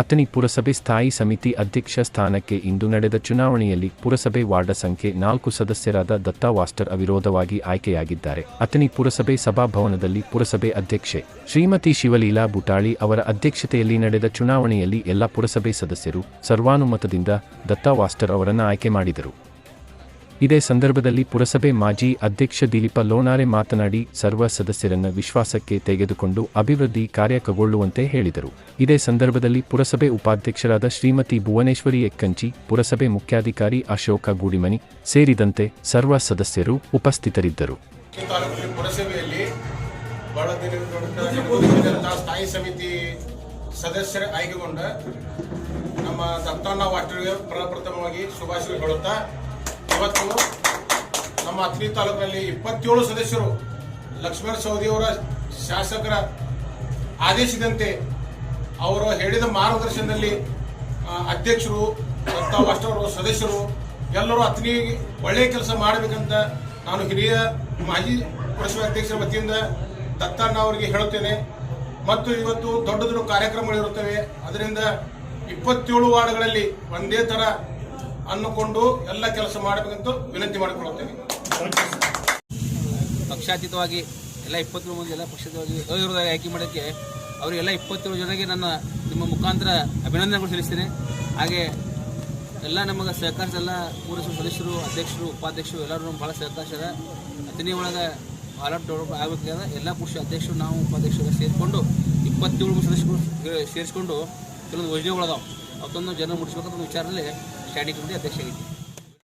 ಅಥಣಿ ಪುರಸಭೆ ಸ್ಥಾಯಿ ಸಮಿತಿ ಅಧ್ಯಕ್ಷ ಸ್ಥಾನಕ್ಕೆ ಇಂದು ನಡೆದ ಚುನಾವಣೆಯಲ್ಲಿ ಪುರಸಭೆ ವಾರ್ಡ ಸಂಖ್ಯೆ ನಾಲ್ಕು ಸದಸ್ಯರಾದ ದತ್ತಾ ವಾಸ್ಟರ್ ಅವಿರೋಧವಾಗಿ ಆಯ್ಕೆಯಾಗಿದ್ದಾರೆ. ಅಥಣಿ ಪುರಸಭೆ ಸಭಾಭವನದಲ್ಲಿ ಪುರಸಭೆ ಅಧ್ಯಕ್ಷೆ ಶ್ರೀಮತಿ ಶಿವಲೀಲಾ ಬುಟಾಳಿ ಅವರ ಅಧ್ಯಕ್ಷತೆಯಲ್ಲಿ ನಡೆದ ಚುನಾವಣೆಯಲ್ಲಿ ಎಲ್ಲ ಪುರಸಭೆ ಸದಸ್ಯರು ಸರ್ವಾನುಮತದಿಂದ ದತ್ತಾ ವಾಸ್ಟರ್ ಅವರನ್ನು ಆಯ್ಕೆ ಮಾಡಿದರು. ಇದೇ ಸಂದರ್ಭದಲ್ಲಿ ಪುರಸಭೆ ಮಾಜಿ ಅಧ್ಯಕ್ಷ ದಿಲೀಪ ಲೋನಾರೆ ಮಾತನಾಡಿ, ಸರ್ವ ಸದಸ್ಯರನ್ನು ವಿಶ್ವಾಸಕ್ಕೆ ತೆಗೆದುಕೊಂಡು ಅಭಿವೃದ್ಧಿ ಕಾರ್ಯ ಕೈಗೊಳ್ಳುವಂತೆ ಹೇಳಿದರು. ಇದೇ ಸಂದರ್ಭದಲ್ಲಿ ಪುರಸಭೆ ಉಪಾಧ್ಯಕ್ಷರಾದ ಶ್ರೀಮತಿ ಭುವನೇಶ್ವರಿ ಎಕ್ಕಂಚಿ, ಪುರಸಭೆ ಮುಖ್ಯಾಧಿಕಾರಿ ಅಶೋಕ ಗೂಡಿಮನಿ ಸೇರಿದಂತೆ ಸರ್ವ ಸದಸ್ಯರು ಉಪಸ್ಥಿತರಿದ್ದರು. ಸದಸ್ಯರ ಆಯ್ಕೆಗೊಂಡ ನಮ್ಮ ದತ್ತಣ್ಣ ವಾಟರ್ಗೆ ಪ್ರಪ್ರಥಮವಾಗಿ ಶುಭಾಶಯ ಹೇಳುತ್ತಾ ಇವತ್ತು ನಮ್ಮ ಅಥಣಿ ತಾಲೂಕಿನಲ್ಲಿ ಇಪ್ಪತ್ತೇಳು ಸದಸ್ಯರು ಲಕ್ಷ್ಮಣ ಸವದಿಯವರ ಶಾಸಕರ ಆದೇಶದಂತೆ ಅವರು ಹೇಳಿದ ಮಾರ್ಗದರ್ಶನದಲ್ಲಿ ಅಧ್ಯಕ್ಷರು ಅಷ್ಟವರು ಸದಸ್ಯರು, ಎಲ್ಲರೂ ಅಥಣಿ ಒಳ್ಳೆಯ ಕೆಲಸ ಮಾಡಬೇಕಂತ ನಾನು ಹಿರಿಯ ಮಾಜಿ ಪುರಸಭೆ ಅಧ್ಯಕ್ಷರ ವತಿಯಿಂದ ದತ್ತಣ್ಣ ಅವರಿಗೆ ಹೇಳುತ್ತೇನೆ. ಮತ್ತು ಇವತ್ತು ದೊಡ್ಡ ದೊಡ್ಡ ಕಾರ್ಯಕ್ರಮಗಳಿರುತ್ತವೆ ಅದರಿಂದ ಇಪ್ಪತ್ತೇಳು ವಾರ್ಡ್ಗಳಲ್ಲಿ ಒಂದೇ ಥರ ಅನ್ನುಕೊಂಡು ಎಲ್ಲ ಕೆಲಸ ಮಾಡಬೇಕಂತ ವಿನಂತಿ ಮಾಡಿಕೊಳ್ಳುತ್ತೇನೆ. ಪಕ್ಷಾತೀತವಾಗಿ ಎಲ್ಲ ಇಪ್ಪತ್ತೇಳು ಮಂದಿ ಎಲ್ಲ ಪಕ್ಷಾತೀತವಾಗಿ ಅವಿರೋಧವಾಗಿ ಆಯ್ಕೆ ಮಾಡೋಕ್ಕೆ ಅವರಿಗೆಲ್ಲ ಇಪ್ಪತ್ತೇಳು ಜನರಿಗೆ ನನ್ನ ನಿಮ್ಮ ಮುಖಾಂತರ ಅಭಿನಂದನೆಗಳು ಸಲ್ಲಿಸ್ತೇನೆ. ಹಾಗೆ ಎಲ್ಲ ನಮಗೆ ಸಹಕರಿಸೆಲ್ಲ ಪೂರೈಸುವ ಸದಸ್ಯರು, ಅಧ್ಯಕ್ಷರು, ಉಪಾಧ್ಯಕ್ಷರು ಎಲ್ಲರೂ ನಮ್ಗೆ ಭಾಳ ಸಹಕರಿಸ್ಯಾರ ಅತಿನಿ ಒಳಗೆ ಭಾಳ ಡೆವಲಪ್ ಆಗಬೇಕಾದ ಎಲ್ಲ ಪುರುಷ ಅಧ್ಯಕ್ಷರು, ನಾವು ಉಪಾಧ್ಯಕ್ಷರು ಸೇರಿಕೊಂಡು ಇಪ್ಪತ್ತೇಳು ಸದಸ್ಯರು ಸೇರಿಸ್ಕೊಂಡು ಕೆಲವೊಂದು ಯೋಜನೆಗಳದಾವೆ ಅವತ್ತೊಂದು ಜನ ಮುಟ್ಟಿಸ್ಬೇಕಂತ ವಿಚಾರದಲ್ಲಿ ಸ್ಟ್ಯಾಂಡಿಂಗ್ ಕಮಿಟಿ ಅಧ್ಯಕ್ಷ ಆಗಿದ್ದೆ